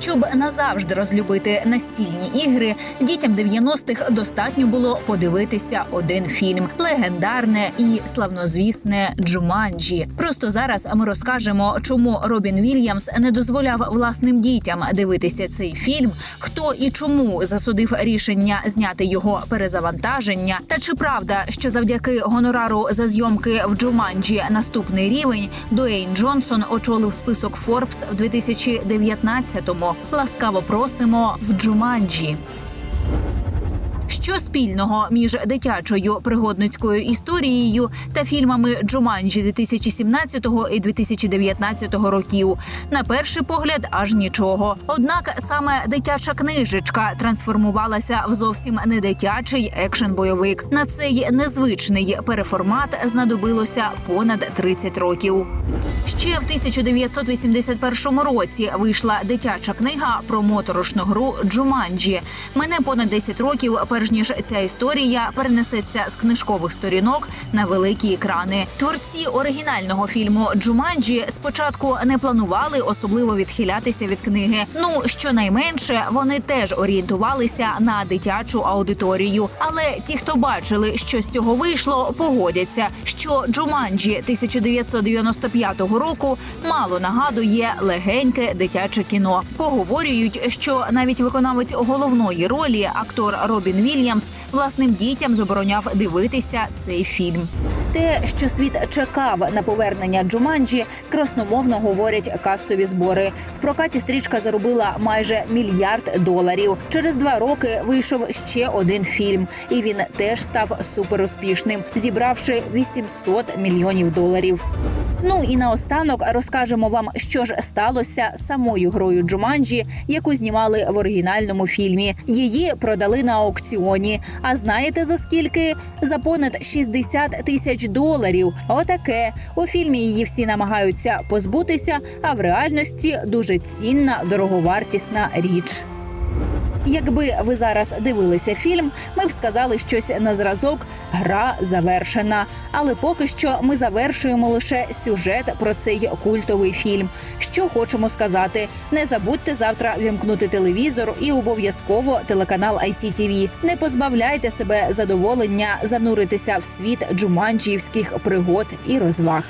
Щоб назавжди розлюбити настільні ігри, дітям 90-х достатньо було подивитися один фільм легендарне і славнозвісне Джуманджі. Просто зараз ми розкажемо, чому Робін Вільямс не дозволяв власним дітям дивитися цей фільм, хто і чому засудив рішення зняти його перезавантаження, та чи правда, що завдяки гонорару за зйомки в Джуманджі наступний рівень Дуейн Джонсон очолив список Форбс в 2019-му. Ласкаво просимо в Джуманджі. Що спільного між дитячою пригодницькою історією та фільмами Джуманджі 2017 і 2019 років? На перший погляд, аж нічого. Однак саме дитяча книжечка трансформувалася в зовсім не дитячий екшен-бойовик. На цей незвичний переформат знадобилося понад 30 років. Ще в 1981 році вийшла дитяча книга про моторошну гру Джуманджі. Мене понад 10 років, перш ніж ця історія перенесеться з книжкових сторінок на великі екрани. Творці оригінального фільму Джуманджі спочатку не планували особливо відхилятися від книги. Ну щонайменше вони теж орієнтувалися на дитячу аудиторію. Але ті, хто бачили, що з цього вийшло, погодяться, що Джуманджі 1995 року мало нагадує легеньке дитяче кіно. Поговорюють, що навіть виконавець головної ролі, актор Робін Вільямс, власним дітям забороняв дивитися цей фільм. Те, що світ чекав на повернення Джуманджі, красномовно говорять касові збори. В прокаті стрічка заробила майже мільярд доларів. Через два роки вийшов ще один фільм, і він теж став суперуспішним, зібравши 800 мільйонів доларів. Ну і наостанок розкажемо вам, що ж сталося самою грою Джуманджі, яку знімали в оригінальному фільмі. Її продали на аукціоні. А знаєте за скільки? За понад 60 тисяч доларів. Отаке у фільмі її всі намагаються позбутися, а в реальності дуже цінна дороговартісна річ. Якби ви зараз дивилися фільм, ми б сказали щось на зразок гра завершена. Але поки що ми завершуємо лише сюжет про цей культовий фільм. Що хочемо сказати: не забудьте завтра вімкнути телевізор і обов'язково телеканал ICTV. Не позбавляйте себе задоволення зануритися в світ джуманджіївських пригод і розваг.